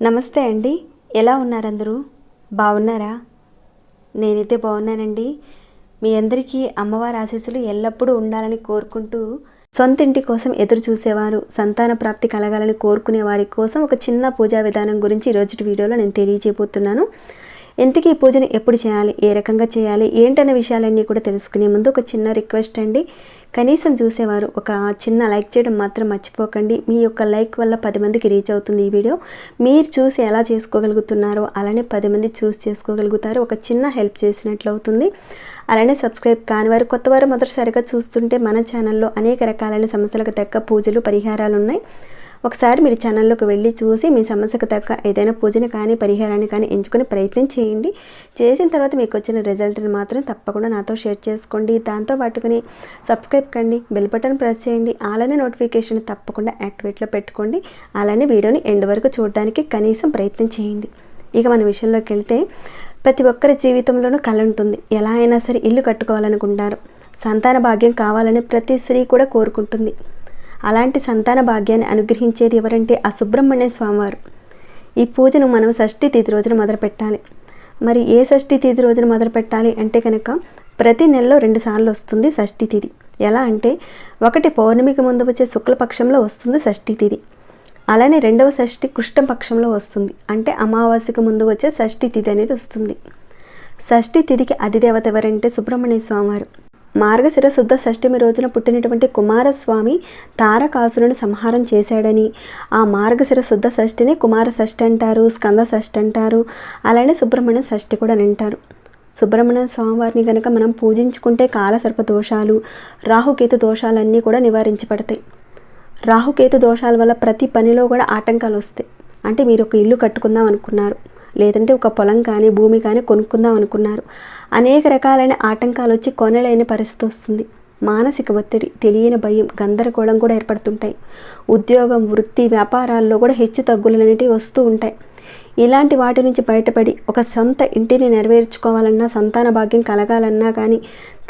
నమస్తే అండి. ఎలా ఉన్నారందరూ? బాగున్నారా? నేనైతే బాగున్నానండి. మీ అందరికీ అమ్మవారి ఆశీస్సులు ఎల్లప్పుడూ ఉండాలని కోరుకుంటూ సొంత ఇంటి కోసం ఎదురు చూసేవారు సంతాన ప్రాప్తి కలగాలని కోరుకునే వారి కోసం ఒక చిన్న పూజా విధానం గురించి ఈరోజు వీడియోలో నేను తెలియజేయబోతున్నాను. ఇంతకీ ఈ పూజను ఎప్పుడు చేయాలి? ఏ రకంగా చేయాలి? ఏంటనే విషయాలన్నీ కూడా తెలుసుకునే ముందు ఒక చిన్న రిక్వెస్ట్ అండి. కనీసం చూసేవారు ఒక చిన్న లైక్ చేయడం మాత్రం మర్చిపోకండి. మీ యొక్క లైక్ వల్ల పది మందికి రీచ్ అవుతుంది ఈ వీడియో. మీరు చూసి ఎలా చేసుకోగలుగుతున్నారో అలానే పది మంది చూస్ చేసుకోగలుగుతారు. ఒక చిన్న హెల్ప్ చేసినట్లు అవుతుంది. అలానే సబ్స్క్రైబ్ కాని వారు కొత్త వారు మొదటిసారిగా చూస్తుంటే మన ఛానల్లో అనేక రకాలైన సమస్యలకు తగ్గ పూజలు పరిహారాలు ఉన్నాయి. ఒకసారి మీరు ఛానల్లోకి వెళ్ళి చూసి మీ సమస్యకు తగ్గ ఏదైనా పూజని కానీ పరిహారాన్ని కానీ ఎంచుకుని ప్రయత్నం చేయండి. చేసిన తర్వాత మీకు వచ్చిన రిజల్ట్ని మాత్రం తప్పకుండా నాతో షేర్ చేసుకోండి. దాంతో పాటుకుని సబ్స్క్రైబ్ కండి బెల్ బటన్ ప్రెస్ చేయండి అలానే నోటిఫికేషన్ తప్పకుండా యాక్టివేట్లో పెట్టుకోండి. అలానే వీడియోని ఎండ్ వరకు చూడడానికి కనీసం ప్రయత్నం చేయండి. ఇక మన విషయంలోకి వెళ్తే ప్రతి ఒక్కరి జీవితంలోనూ కళ ఉంటుంది. ఎలా అయినా సరే ఇల్లు కట్టుకోవాలనుకుంటారు. సంతాన భాగ్యం కావాలని ప్రతి స్త్రీ కూడా కోరుకుంటుంది. అలాంటి సంతాన భాగ్యాన్ని అనుగ్రహించేది ఎవరంటే ఆ సుబ్రహ్మణ్య స్వామివారు. ఈ పూజను మనం షష్ఠి తిథి రోజున మొదలుపెట్టాలి మరి ఏ షష్ఠి తిథి రోజున మొదలుపెట్టాలి అంటే కనుక ప్రతి నెలలో రెండు సార్లు వస్తుంది షష్ఠి తిథి. ఎలా అంటే ఒకటి పౌర్ణమికి ముందు వచ్చే శుక్లపక్షంలో వస్తుంది షష్ఠి తిథి. అలానే రెండవ షష్ఠి కృష్ణ పక్షంలో వస్తుంది. అంటే అమావాస్యకు ముందు వచ్చే షష్ఠి తిథి అనేది వస్తుంది. షష్ఠి తిథికి అధిదేవత ఎవరంటే సుబ్రహ్మణ్య స్వామివారు. మార్గశిర శుద్ధ షష్ఠమి రోజున పుట్టినటువంటి కుమారస్వామి తారకాసురుని సంహారం చేశాడని. ఆ మార్గశిర శుద్ధ షష్ఠిని కుమార షష్ఠి అంటారు స్కంద షష్ఠి అంటారు అలానే సుబ్రహ్మణ్య షష్ఠి కూడా అని అంటారు. సుబ్రహ్మణ్య స్వామివారిని కనుక మనం పూజించుకుంటే కాలసర్ప దోషాలు రాహుకేతు దోషాలన్నీ కూడా నివారించబడతాయి. రాహుకేతు దోషాల వల్ల ప్రతి పనిలో కూడా ఆటంకాలు వస్తాయి. అంటే మీరు ఒక ఇల్లు కట్టుకుందాం అనుకున్నారు. లేదంటే ఒక పొలం కానీ భూమి కానీ కొనుక్కుందాం అనుకున్నారు. అనేక రకాలైన ఆటంకాలు వచ్చి కొనలేని పరిస్థితి వస్తుంది. మానసిక ఒత్తిడి తెలియని భయం గందరగోళం కూడా ఏర్పడుతుంటాయి. ఉద్యోగం వృత్తి వ్యాపారాల్లో కూడా హెచ్చు తగ్గులనేటివి వస్తూ ఉంటాయి. ఇలాంటి వాటి నుంచి బయటపడి ఒక సొంత ఇంటిని నెరవేర్చుకోవాలన్నా సంతాన భాగ్యం కలగాలన్నా కానీ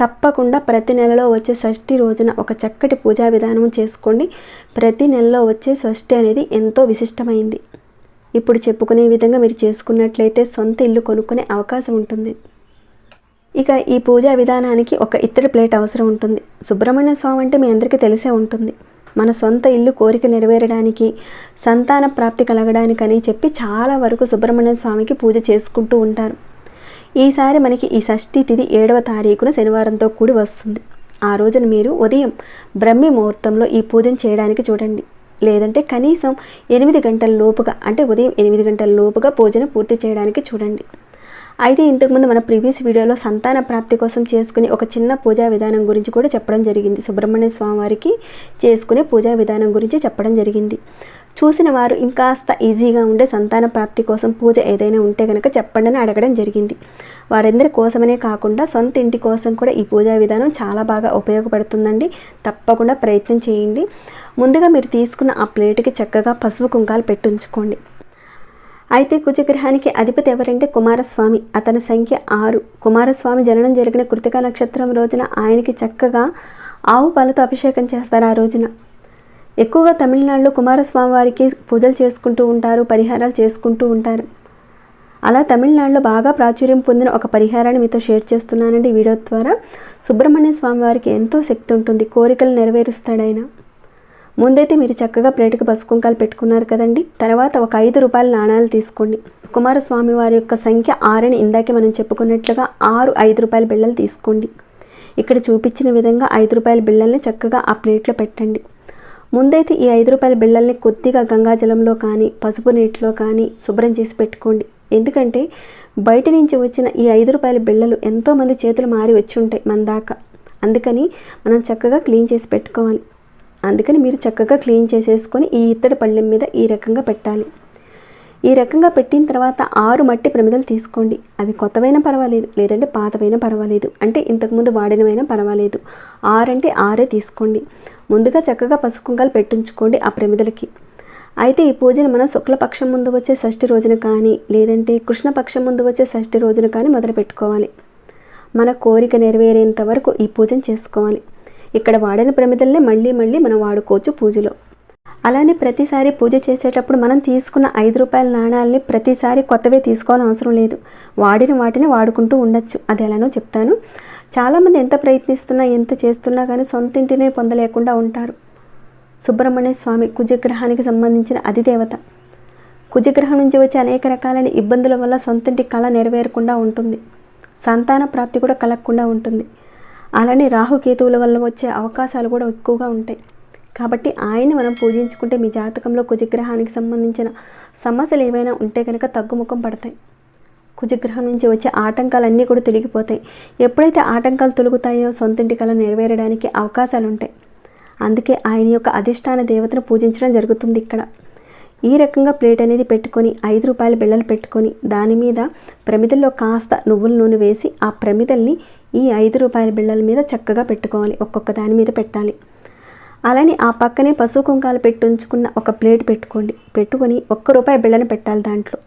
తప్పకుండా ప్రతి నెలలో వచ్చే షష్ఠి రోజున ఒక చక్కటి పూజా విధానం చేసుకోండి. ప్రతి నెలలో వచ్చే షష్ఠి అనేది ఎంతో విశిష్టమైంది. ఇప్పుడు చెప్పుకునే విధంగా మీరు చేసుకున్నట్లయితే సొంత ఇల్లు కొనుక్కునే అవకాశం ఉంటుంది. ఇక ఈ పూజా విధానానికి ఒక ఇత్తడి ప్లేట్ అవసరం ఉంటుంది. సుబ్రహ్మణ్య స్వామి అంటే మీ అందరికీ తెలిసే ఉంటుంది. మన సొంత ఇల్లు కోరిక నెరవేరడానికి సంతాన ప్రాప్తి కలగడానికని చెప్పి చాలా వరకు సుబ్రహ్మణ్య స్వామికి పూజ చేసుకుంటూ ఉంటారు. ఈసారి మనకి ఈ షష్ఠి తిథి ఏడవ తారీఖున శనివారంతో కూడి వస్తుంది. ఆ రోజున మీరు ఉదయం బ్రహ్మి ముహూర్తంలో ఈ పూజను చేయడానికి చూడండి. లేదంటే కనీసం ఎనిమిది గంటల లోపుగా అంటే ఉదయం ఎనిమిది గంటల లోపుగా పూజను పూర్తి చేయడానికి చూడండి. అయితే ఇంతకుముందు మన ప్రీవియస్ వీడియోలో సంతాన ప్రాప్తి కోసం చేసుకునే ఒక చిన్న పూజా విధానం గురించి కూడా చెప్పడం జరిగింది. సుబ్రహ్మణ్య స్వామి వారికి చేసుకునే పూజా విధానం గురించి చెప్పడం జరిగింది. చూసిన వారు ఇంకాస్త ఈజీగా ఉండే సంతాన ప్రాప్తి కోసం పూజ ఏదైనా ఉంటే కనుక చెప్పండి అని అడగడం జరిగింది. వారందరి కోసమనే కాకుండా సొంత ఇంటి కోసం కూడా ఈ పూజా విధానం చాలా బాగా ఉపయోగపడుతుందండి. తప్పకుండా ప్రయత్నం చేయండి. ముందుగా మీరు తీసుకున్న ఆ ప్లేట్కి చక్కగా పసుపు కుంకాలు పెట్టుంచుకోండి. అయితే కుజగ్రహానికి అధిపతి ఎవరంటే కుమారస్వామి. అతని సంఖ్య ఆరు. కుమారస్వామి జననం జరిగిన కృతిక నక్షత్రం రోజున ఆయనకి చక్కగా ఆవు పాలతో అభిషేకం చేస్తారు ఆ రోజున. ఎక్కువగా తమిళనాడులో కుమారస్వామి వారికి పూజలు చేసుకుంటూ ఉంటారు పరిహారాలు చేసుకుంటూ ఉంటారు. అలా తమిళనాడులో బాగా ప్రాచుర్యం పొందిన ఒక పరిహారాన్ని మీతో షేర్ చేస్తున్నానండి వీడియో ద్వారా. సుబ్రహ్మణ్య స్వామి వారికి ఎంతో శక్తి ఉంటుంది. కోరికలు నెరవేరుస్తాడు ఆయన. ముందైతే మీరు చక్కగా ప్లేట్కి పసుపు కుంకాలు పెట్టుకున్నారు కదండి. తర్వాత ఒక ఐదు రూపాయల నాణాలు తీసుకోండి. కుమారస్వామి వారి యొక్క సంఖ్య ఆరని ఇందాకే మనం చెప్పుకున్నట్లుగా ఆరు ఐదు రూపాయల బిళ్ళలు తీసుకోండి. ఇక్కడ చూపించిన విధంగా ఐదు రూపాయల బిళ్ళల్ని చక్కగా ఆ ప్లేట్లో పెట్టండి. ముందైతే ఈ ఐదు రూపాయల బిళ్ళల్ని కొద్దిగా గంగాజలంలో కానీ పసుపు నీటిలో కానీ శుభ్రం చేసి పెట్టుకోండి. ఎందుకంటే బయట నుంచి వచ్చిన ఈ ఐదు రూపాయల బిళ్ళలు ఎంతోమంది చేతులు మారి వచ్చి ఉంటాయి మన దాకా. అందుకని మనం చక్కగా క్లీన్ చేసి పెట్టుకోవాలి. అందుకని మీరు చక్కగా క్లీన్ చేసేసుకొని ఈ ఇత్తడి పళ్ళెం మీద ఈ రకంగా పెట్టాలి. ఈ రకంగా పెట్టిన తర్వాత ఆరు మట్టి ప్రమిదలు తీసుకోండి. అవి కొత్తవైనా పర్వాలేదు లేదంటే పాతవైనా పర్వాలేదు అంటే ఇంతకుముందు వాడినవైనా పర్వాలేదు. ఆరంటే ఆరే తీసుకోండి. ముందుగా చక్కగా పసుపు పెట్టించుకోండి ఆ ప్రమిదలకి. అయితే ఈ పూజను మనం శుక్లపక్షం ముందు వచ్చే షష్ఠి రోజున కానీ లేదంటే కృష్ణపక్షం ముందు వచ్చే షష్ఠి రోజున కానీ మొదలు పెట్టుకోవాలి మన కోరిక నెరవేరేంత వరకు ఈ పూజను చేసుకోవాలి. ఇక్కడ వాడిన ప్రమిదల్నే మళ్ళీ మళ్ళీ మనం వాడుకోవచ్చు పూజలో. అలానే ప్రతిసారి పూజ చేసేటప్పుడు మనం తీసుకున్న ఐదు రూపాయల నాణాలని ప్రతిసారి కొత్తవే తీసుకోవాలని అవసరం లేదు. వాడిన వాటిని వాడుకుంటూ ఉండొచ్చు. అది ఎలానో చెప్తాను. చాలామంది ఎంత ప్రయత్నిస్తున్నా ఎంత చేస్తున్నా కానీ సొంత ఇంటినే పొందలేకుండా ఉంటారు. సుబ్రహ్మణ్య స్వామి కుజగ్రహానికి సంబంధించిన అధిదేవత. కుజగ్రహం నుంచి వచ్చే అనేక రకాలైన ఇబ్బందుల వల్ల సొంతింటి కళ నెరవేరకుండా ఉంటుంది. సంతాన ప్రాప్తి కూడా కలగకుండా ఉంటుంది. అలానే రాహుకేతువుల వల్ల వచ్చే అవకాశాలు కూడా ఎక్కువగా ఉంటాయి. కాబట్టి ఆయన్ని మనం పూజించుకుంటే మీ జాతకంలో కుజగ్రహానికి సంబంధించిన సమస్యలు ఏవైనా ఉంటే కనుక తగ్గుముఖం పడతాయి. కుజగ్రహం నుంచి వచ్చే ఆటంకాలన్నీ కూడా తొలగిపోతాయి. ఎప్పుడైతే ఆటంకాలు తొలుగుతాయో సొంతింటి కళ నెరవేరడానికి అవకాశాలు ఉంటాయి. అందుకే ఆయన యొక్క అధిష్టాన దేవతను పూజించడం జరుగుతుంది ఇక్కడ. ఈ రకంగా ప్లేట్ అనేది పెట్టుకొని ఐదు రూపాయల బిళ్ళలు పెట్టుకొని దాని మీద ప్రమిదల్లో కాస్త నువ్వుల నూనె వేసి ఆ ప్రమిదల్ని ఈ ఐదు రూపాయల బిళ్ళల మీద చక్కగా పెట్టుకోవాలి. ఒక్కొక్క దాని మీద పెట్టాలి. అలానే ఆ పక్కనే పసుపు కుంకాలు పెట్టుంచుకున్న ఒక ప్లేట్ పెట్టుకోండి. పెట్టుకొని ఒక్క రూపాయి బిళ్ళని పెట్టాలి దాంట్లో.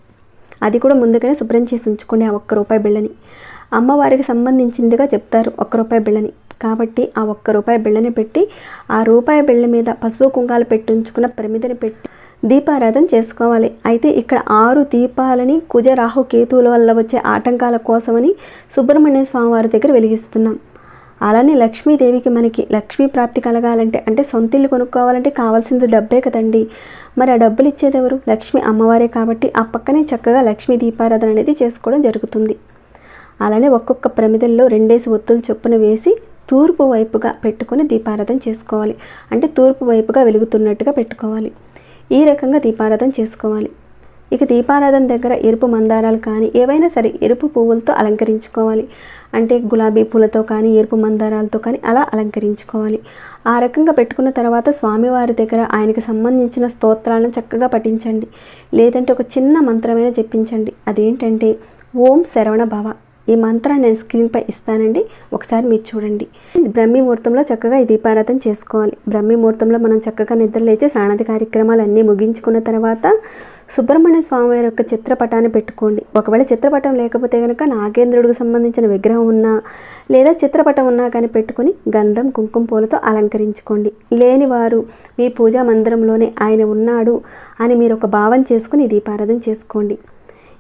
అది కూడా ముందుగానే శుభ్రం చేసి ఉంచుకోండి ఆ ఒక్క రూపాయి బిళ్ళని. అమ్మవారికి సంబంధించిందిగా చెప్తారు ఒక్క రూపాయి బిళ్ళని. కాబట్టి ఆ ఒక్క రూపాయి బిళ్ళని పెట్టి ఆ రూపాయి బిళ్ళ మీద పసుపు కుంకాలు పెట్టుంచుకున్న ప్రమిదని పెట్టి దీపారాధన చేసుకోవాలి. అయితే ఇక్కడ ఆరు దీపాలని కుజ రాహు కేతువుల వల్ల వచ్చే ఆటంకాల కోసమని సుబ్రహ్మణ్య స్వామివారి దగ్గర వెలిగిస్తున్నాం. అలానే లక్ష్మీదేవికి మనకి లక్ష్మీ ప్రాప్తి కలగాలంటే అంటే సొంత ఇల్లు కొనుక్కోవాలంటే కావాల్సింది డబ్బే కదండి. మరి ఆ డబ్బులు ఇచ్చేది ఎవరు? లక్ష్మి అమ్మవారే కాబట్టి ఆ పక్కనే చక్కగా లక్ష్మీ దీపారాధన అనేది చేసుకోవడం జరుగుతుంది. అలానే ఒక్కొక్క ప్రమిదల్లో రెండేసి ఒత్తులు చొప్పున వేసి తూర్పు వైపుగా పెట్టుకొని దీపారాధన చేసుకోవాలి. అంటే తూర్పు వైపుగా వెలుగుతున్నట్టుగా పెట్టుకోవాలి. ఈ రకంగా దీపారాధన చేసుకోవాలి. ఇక దీపారాధన దగ్గర ఎరుపు మందారాలు కానీ ఏవైనా సరే ఎరుపు పువ్వులతో అలంకరించుకోవాలి. అంటే గులాబీ పూలతో కానీ ఎరుపు మందారాలతో కానీ అలా అలంకరించుకోవాలి. ఆ రకంగా పెట్టుకున్న తర్వాత స్వామివారి దగ్గర ఆయనకి సంబంధించిన స్తోత్రాలను చక్కగా పఠించండి. లేదంటే ఒక చిన్న మంత్రమైన చెప్పించండి అదేంటంటే ఓం శరవణ భవ. ఈ మంత్రాన్ని నేను స్క్రీన్పై ఇస్తానండి. ఒకసారి మీరు చూడండి. బ్రహ్మీ ముహూర్తంలో చక్కగా ఈ దీపారాధన చేసుకోవాలి. బ్రహ్మీ ముహూర్తంలో మనం చక్కగా నిద్రలేచి స్నానాది కార్యక్రమాలు అన్నీ ముగించుకున్న తర్వాత సుబ్రహ్మణ్య స్వామి వారి యొక్క చిత్రపటాన్ని పెట్టుకోండి. ఒకవేళ చిత్రపటం లేకపోతే కనుక నాగేంద్రుడికి సంబంధించిన విగ్రహం ఉన్నా లేదా చిత్రపటం ఉన్నా కానీ పెట్టుకొని గంధం కుంకుమ పూలతో అలంకరించుకోండి. లేని వారు మీ పూజా మందిరంలోనే ఆయన ఉన్నాడు అని మీరు ఒక భావం చేసుకుని దీపారాధన చేసుకోండి.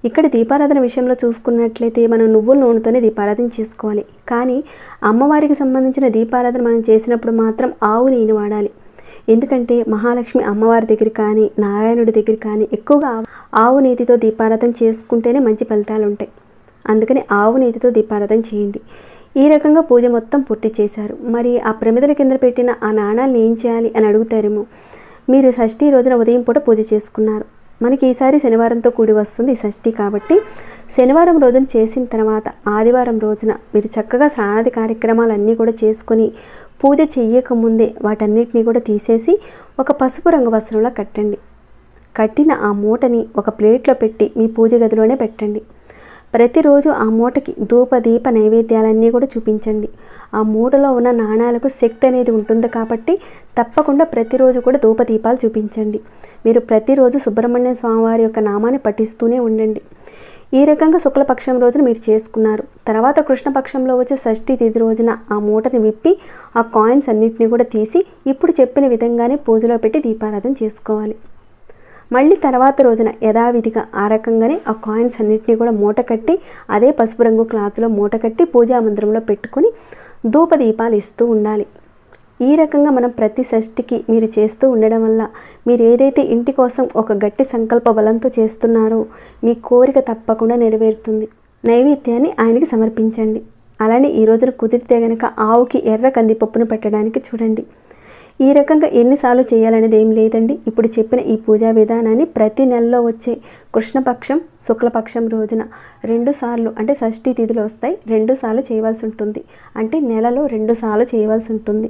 ఇక్కడ దీపారాధన విషయంలో చూసుకున్నట్లయితే మనం నువ్వుల నూనెతోనే దీపారాధన చేసుకోవాలి. కానీ అమ్మవారికి సంబంధించిన దీపారాధన మనం చేసినప్పుడు మాత్రం ఆవు నెయ్యిని వాడాలి. ఎందుకంటే మహాలక్ష్మి అమ్మవారి దగ్గర కానీ నారాయణుడి దగ్గర కానీ ఎక్కువగా ఆవు- ఆవు నీతితో దీపారాధన చేసుకుంటేనే మంచి ఫలితాలు ఉంటాయి. అందుకని ఆవు నీతితో దీపారాధన చేయండి. ఈ రకంగా పూజ మొత్తం పూర్తి చేశారు. మరి ఆ ప్రమిదల కింద పెట్టిన ఆ నాణాలను ఏం చేయాలి అని అడుగుతారేమో. మీరు షష్ఠీ రోజున ఉదయం పూట పూజ చేసుకున్నారు. మనకి ఈసారి శనివారంతో కూడి వస్తుంది ఈ షష్ఠి కాబట్టి శనివారం రోజున చేసిన తర్వాత ఆదివారం రోజున మీరు చక్కగా స్నానాది కార్యక్రమాలన్నీ కూడా చేసుకొని పూజ చెయ్యకముందే వాటన్నిటిని కూడా తీసేసి ఒక పసుపు రంగు వస్త్రంలో కట్టండి. కట్టిన ఆ మూటని ఒక ప్లేట్లో పెట్టి మీ పూజ గదిలోనే పెట్టండి. ప్రతిరోజు ఆ మూటకి ధూప దీప నైవేద్యాలన్నీ కూడా చూపించండి. ఆ మూటలో ఉన్న నాణాలకు శక్తి అనేది ఉంటుంది కాబట్టి తప్పకుండా ప్రతిరోజు కూడా ధూప దీపాలు చూపించండి. మీరు ప్రతిరోజు సుబ్రహ్మణ్య స్వామివారి యొక్క నామాన్ని పఠిస్తూనే ఉండండి. ఈ రకంగా శుక్లపక్షం రోజున మీరు చేసుకున్నారు. తర్వాత కృష్ణపక్షంలో వచ్చే షష్ఠి తిథి రోజున ఆ మూటని విప్పి ఆ కాయిన్స్ అన్నిటిని కూడా తీసి ఇప్పుడు చెప్పిన విధంగానే పూజలో పెట్టి దీపారాధన చేసుకోవాలి. మళ్ళీ తర్వాత రోజున యథావిధిగా ఆ రకంగానే ఆ కాయిన్స్ అన్నింటినీ కూడా మూట కట్టి అదే పసుపు రంగు క్లాత్లో మూట కట్టి పూజా మందిరంలో పెట్టుకొని ధూప దీపాలు ఇస్తూ ఉండాలి. ఈ రకంగా మనం ప్రతి షష్ఠికి మీరు చేస్తూ ఉండడం వల్ల మీరు ఏదైతే ఇంటి కోసం ఒక గట్టి సంకల్ప బలంతో చేస్తున్నారో మీ కోరిక తప్పకుండా నెరవేరుతుంది. నైవేద్యాన్ని ఆయనకి సమర్పించండి. అలానే ఈ రోజున కుదిరితే గనక ఆవుకి ఎర్ర కందిపప్పును పెట్టడానికి చూడండి. ఈ రకంగా ఎన్నిసార్లు చేయాలనేది ఏం లేదండి. ఇప్పుడు చెప్పిన ఈ పూజా విధానాన్ని ప్రతి నెలలో వచ్చే కృష్ణపక్షం శుక్లపక్షం రోజున రెండు సార్లు అంటే షష్ఠి తిథులు వస్తాయి. రెండు సార్లు చేయవలసి ఉంటుంది. అంటే నెలలో రెండు సార్లు చేయవలసి ఉంటుంది.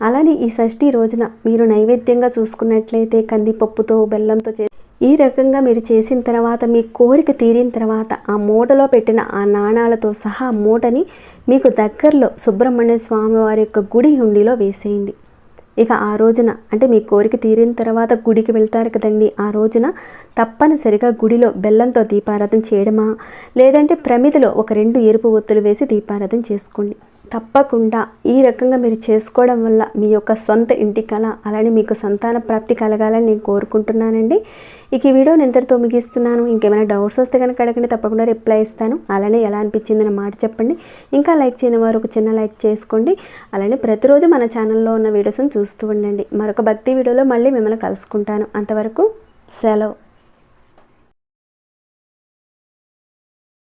అలానే ఈ షష్ఠి రోజున మీరు నైవేద్యంగా చూసుకున్నట్లయితే కందిపప్పుతో బెల్లంతో చే ఈ రకంగా మీరు చేసిన తర్వాత మీ కోరిక తీరిన తర్వాత ఆ మూటలో పెట్టిన ఆ నాణాలతో సహా ఆ మూటని మీకు దగ్గరలో సుబ్రహ్మణ్య స్వామి వారి యొక్క గుడి హుండీలో వేసేయండి. ఇక ఆ రోజున అంటే మీ కోరిక తీరిన తర్వాత గుడికి వెళ్తారు కదండి. ఆ రోజున తప్పనిసరిగా గుడిలో బెల్లంతో దీపారాధన చేయడమా? లేదంటే ప్రమిదిలో ఒక రెండు ఎరుపు ఒత్తులు వేసి దీపారాధన చేసుకోండి. తప్పకుండా ఈ రకంగా మీరు చేసుకోవడం వల్ల మీ యొక్క సొంత ఇంటి కళ అలానే మీకు సంతాన ప్రాప్తి కలగాలని నేను కోరుకుంటున్నానండి. ఇక ఈ వీడియోని ఎంతటితో ముగిస్తున్నాను. ఇంకేమైనా డౌట్స్ వస్తే కనుక అడగండి. తప్పకుండా రిప్లై ఇస్తాను. అలానే ఎలా అనిపించిందని మాట చెప్పండి. ఇంకా లైక్ చేయని వారు ఒక చిన్న లైక్ చేసుకోండి. అలానే ప్రతిరోజు మన ఛానల్లో ఉన్న వీడియోస్ని చూస్తూ ఉండండి. మరొక భక్తి వీడియోలో మళ్ళీ మిమ్మల్ని కలుసుకుంటాను. అంతవరకు సెలవు.